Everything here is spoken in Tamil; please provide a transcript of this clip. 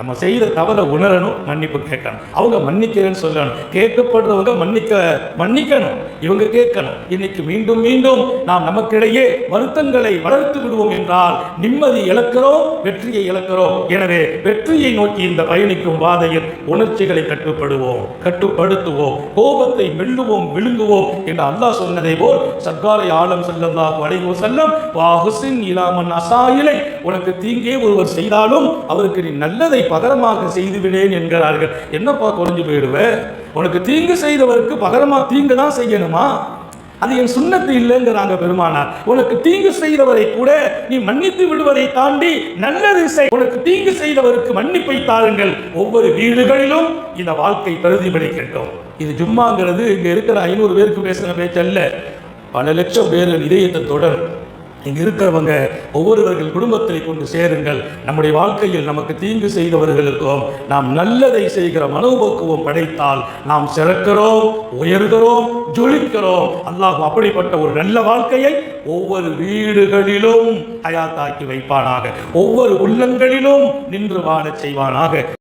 நம்ம செய்த தவறை உணரணும் மன்னிப்பு கேட்கணும். அவங்க மன்னிக்கிறேன்னு சொல்லணும். கேட்கப்படுறவங்க மன்னிக்க மன்னிக்கணும். இவங்க கேட்கணும். இன்னைக்கு மீண்டும் மீண்டும் நாம் நமக்கிடையே வருத்தங்களை வளர்த்து விடுவோம் என்றால் நிம்மதி இழக்கிறோம் வெற்றியை இழக்கிறோம். எனவே வெற்றியை நோக்கி இந்த பயணிக்கும் பாதையில் உணர்ச்சிகளை கட்டுப்படுவோம் கட்டுப்படுத்துவோம். கோபத்தை மெல்லுவோம் விழுங்குவோம் என்று அல்லாஹ் சொன்னதை போல் சர்க்காரை ஆழம் செல்லல்லாஹு வளைவு செல்லம் வாஹுசின் இலாமன் அசாயிலை. உனக்கு தீங்கே ஒருவர் செய்தாலும் அவருக்கு நீ நல்லதை பகரமாக செய்து விடேன் என்கிறார்கள். என்னப்பா குறைஞ்சு போயிடுவ? உனக்கு தீங்கு செய்தவருக்கு பகரமா தீங்கு தான் செய்யணுமா? அது என் சுண்ணத்து இல்லைங்கிறாங்க பெருமானார். உனக்கு தீங்கு செய்தவரை கூட நீ மன்னித்து விடுவதை தாண்டி நல்லது செய். உனக்கு தீங்கு செய்தவருக்கு மன்னிப்பை தாருங்கள். ஒவ்வொரு வீடுகளிலும் இந்த வாழ்க்கை பிரதிபலிக்கட்டும் இது ஜும்மாங்கிறது இங்க இருக்கிற ஐநூறு பேருக்கு பேசுகிற பேச்சல்ல. பல லட்சம் பேர் இதயத்தை தொடரும். இங்கே இருக்கிறவங்க ஒவ்வொருவர்கள் குடும்பத்தை கொண்டு சேருங்கள். நம்முடைய வாழ்க்கையில் நமக்கு தீங்கு செய்தவர்களுக்கும் நாம் நல்லதை செய்கிற மனோபக்குவம் படைத்தால் நாம் சிறக்கிறோம் உயர்கிறோம் ஜொலிக்கிறோம். அல்லாஹ் அப்படிப்பட்ட ஒரு நல்ல வாழ்க்கையை ஒவ்வொரு வீடுகளிலும் தயாத்தாக்கி வைப்பானாக. ஒவ்வொரு உள்ளங்களிலும் நின்று வாழச் செய்வானாக.